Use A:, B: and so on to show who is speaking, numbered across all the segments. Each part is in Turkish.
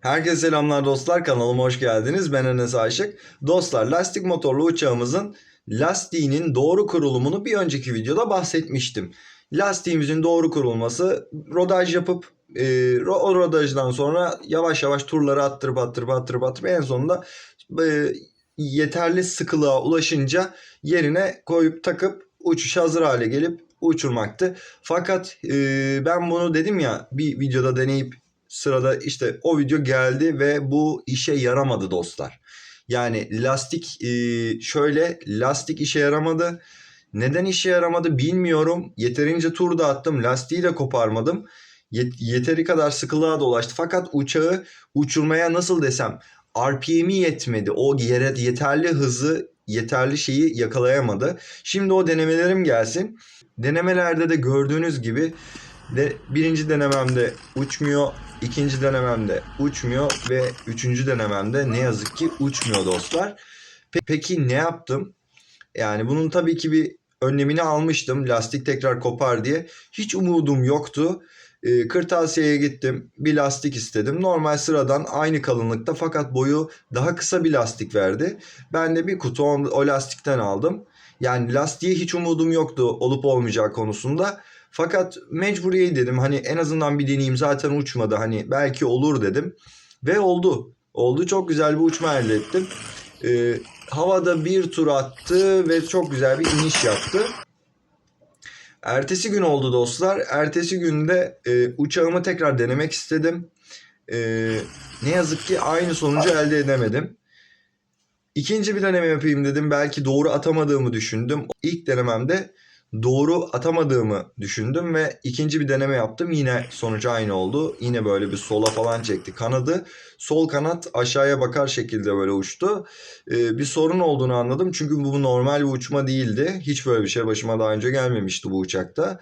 A: Herkese selamlar dostlar kanalıma hoş geldiniz. Ben Enes Aşık. Dostlar lastik motorlu uçağımızın lastiğinin doğru kurulumunu bir önceki videoda bahsetmiştim. Lastiğimizin doğru kurulması rodaj yapıp e, o rodajdan sonra yavaş yavaş turları attırıp attırıp attırıp attırıp en sonunda e, yeterli sıkılığa ulaşınca yerine koyup takıp uçuş hazır hale gelip uçurmaktı. Fakat e, ben bunu dedim ya bir videoda deneyip sırada işte o video geldi ve bu işe yaramadı dostlar. Yani lastik e, şöyle lastik işe yaramadı. Neden işe yaramadı bilmiyorum. Yeterince tur da attım. Lastiği de koparmadım. Yet- yeteri kadar sıkılığa dolaştı. Fakat uçağı uçurmaya nasıl desem RPM'i yetmedi. O yere yeterli hızı, yeterli şeyi yakalayamadı. Şimdi o denemelerim gelsin. Denemelerde de gördüğünüz gibi de birinci denememde uçmuyor, ikinci denememde uçmuyor ve üçüncü denememde ne yazık ki uçmuyor dostlar. Pe- Peki ne yaptım? Yani bunun tabii ki bir önlemini almıştım. Lastik tekrar kopar diye. Hiç umudum yoktu. Ee, kırtasiyeye gittim. Bir lastik istedim. Normal sıradan aynı kalınlıkta fakat boyu daha kısa bir lastik verdi. Ben de bir kutu on- o lastikten aldım. Yani lastiğe hiç umudum yoktu olup olmayacağı konusunda. Fakat mecburiye dedim hani en azından bir deneyeyim zaten uçmadı hani belki olur dedim. Ve oldu. Oldu çok güzel bir uçma elde ettim. Ee, havada bir tur attı ve çok güzel bir iniş yaptı. Ertesi gün oldu dostlar. Ertesi günde e, uçağımı tekrar denemek istedim. E, ne yazık ki aynı sonucu elde edemedim. İkinci bir deneme yapayım dedim. Belki doğru atamadığımı düşündüm. İlk denememde doğru atamadığımı düşündüm ve ikinci bir deneme yaptım. Yine sonucu aynı oldu. Yine böyle bir sola falan çekti kanadı. Sol kanat aşağıya bakar şekilde böyle uçtu. Ee, bir sorun olduğunu anladım. Çünkü bu normal bir uçma değildi. Hiç böyle bir şey başıma daha önce gelmemişti bu uçakta.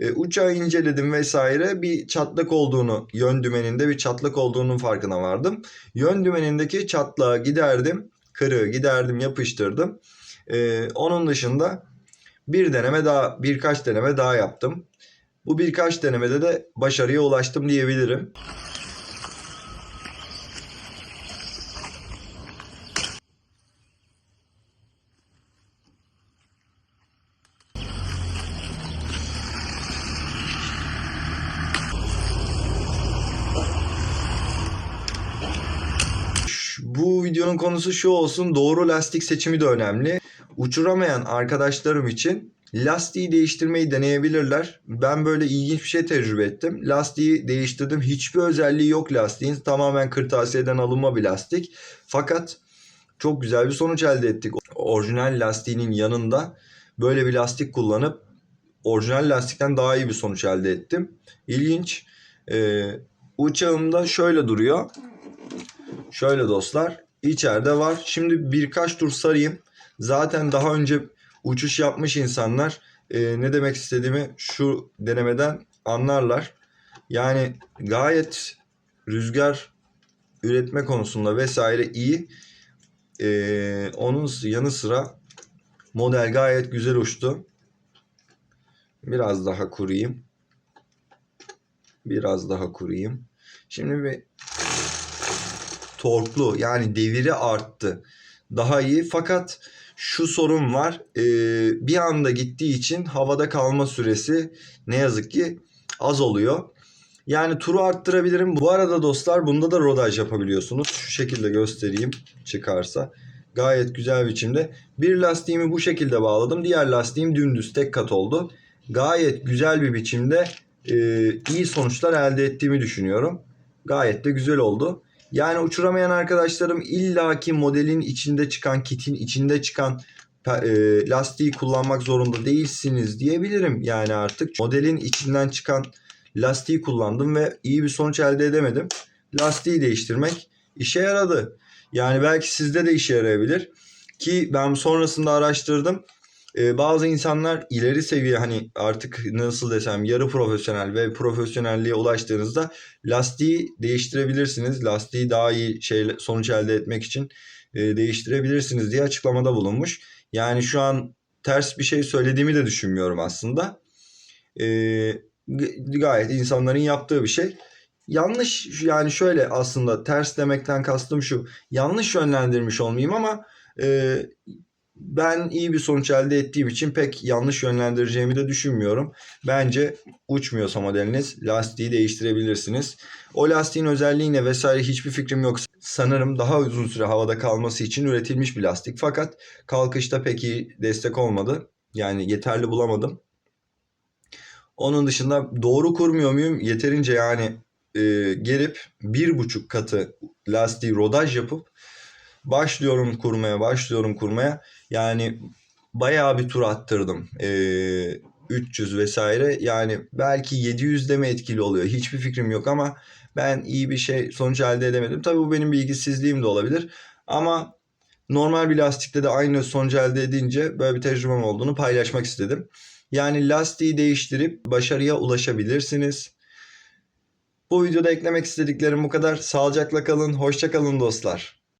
A: Ee, uçağı inceledim vesaire. Bir çatlak olduğunu, yön dümeninde bir çatlak olduğunun farkına vardım. Yön dümenindeki çatlağı giderdim. Kırığı giderdim, yapıştırdım. Ee, onun dışında bir deneme daha, birkaç deneme daha yaptım. Bu birkaç denemede de başarıya ulaştım diyebilirim. Bu videonun konusu şu olsun. Doğru lastik seçimi de önemli. Uçuramayan arkadaşlarım için lastiği değiştirmeyi deneyebilirler. Ben böyle ilginç bir şey tecrübe ettim. Lastiği değiştirdim. Hiçbir özelliği yok lastiğin. Tamamen kırtasiyeden alınma bir lastik. Fakat çok güzel bir sonuç elde ettik. Orijinal lastiğinin yanında böyle bir lastik kullanıp orijinal lastikten daha iyi bir sonuç elde ettim. İlginç. Ee, uçağımda şöyle duruyor. Şöyle dostlar. içeride var. Şimdi birkaç tur sarayım. Zaten daha önce uçuş yapmış insanlar e, ne demek istediğimi şu denemeden anlarlar. Yani gayet rüzgar üretme konusunda vesaire iyi. E, onun yanı sıra model gayet güzel uçtu. Biraz daha kurayım. Biraz daha kurayım. Şimdi bir torklu yani deviri arttı. Daha iyi fakat şu sorun var. Ee, bir anda gittiği için havada kalma süresi ne yazık ki az oluyor. Yani turu arttırabilirim. Bu arada dostlar bunda da rodaj yapabiliyorsunuz. Şu şekilde göstereyim çıkarsa. Gayet güzel biçimde. Bir lastiğimi bu şekilde bağladım. Diğer lastiğim dümdüz tek kat oldu. Gayet güzel bir biçimde e, iyi sonuçlar elde ettiğimi düşünüyorum. Gayet de güzel oldu. Yani uçuramayan arkadaşlarım illaki modelin içinde çıkan, kitin içinde çıkan e, lastiği kullanmak zorunda değilsiniz diyebilirim. Yani artık modelin içinden çıkan lastiği kullandım ve iyi bir sonuç elde edemedim. Lastiği değiştirmek işe yaradı. Yani belki sizde de işe yarayabilir. Ki ben sonrasında araştırdım. Ee, bazı insanlar ileri seviye hani artık nasıl desem yarı profesyonel ve profesyonelliğe ulaştığınızda lastiği değiştirebilirsiniz. Lastiği daha iyi şey sonuç elde etmek için e, değiştirebilirsiniz diye açıklamada bulunmuş. Yani şu an ters bir şey söylediğimi de düşünmüyorum aslında. E, gayet insanların yaptığı bir şey. yanlış yani şöyle aslında ters demekten kastım şu. Yanlış yönlendirmiş olmayayım ama e, ben iyi bir sonuç elde ettiğim için pek yanlış yönlendireceğimi de düşünmüyorum. Bence uçmuyorsa modeliniz lastiği değiştirebilirsiniz. O lastiğin özelliğine vesaire hiçbir fikrim yok. Sanırım daha uzun süre havada kalması için üretilmiş bir lastik. Fakat kalkışta pek iyi destek olmadı. Yani yeterli bulamadım. Onun dışında doğru kurmuyor muyum? Yeterince yani e, gerip bir buçuk katı lastiği rodaj yapıp başlıyorum kurmaya, başlıyorum kurmaya. Yani bayağı bir tur attırdım. Ee, 300 vesaire. Yani belki 700'de mi etkili oluyor? Hiçbir fikrim yok ama ben iyi bir şey sonuç elde edemedim. Tabii bu benim bilgisizliğim de olabilir. Ama normal bir lastikte de aynı sonucu elde edince böyle bir tecrübem olduğunu paylaşmak istedim. Yani lastiği değiştirip başarıya ulaşabilirsiniz. Bu videoda eklemek istediklerim bu kadar. Sağlıcakla kalın, hoşça kalın dostlar.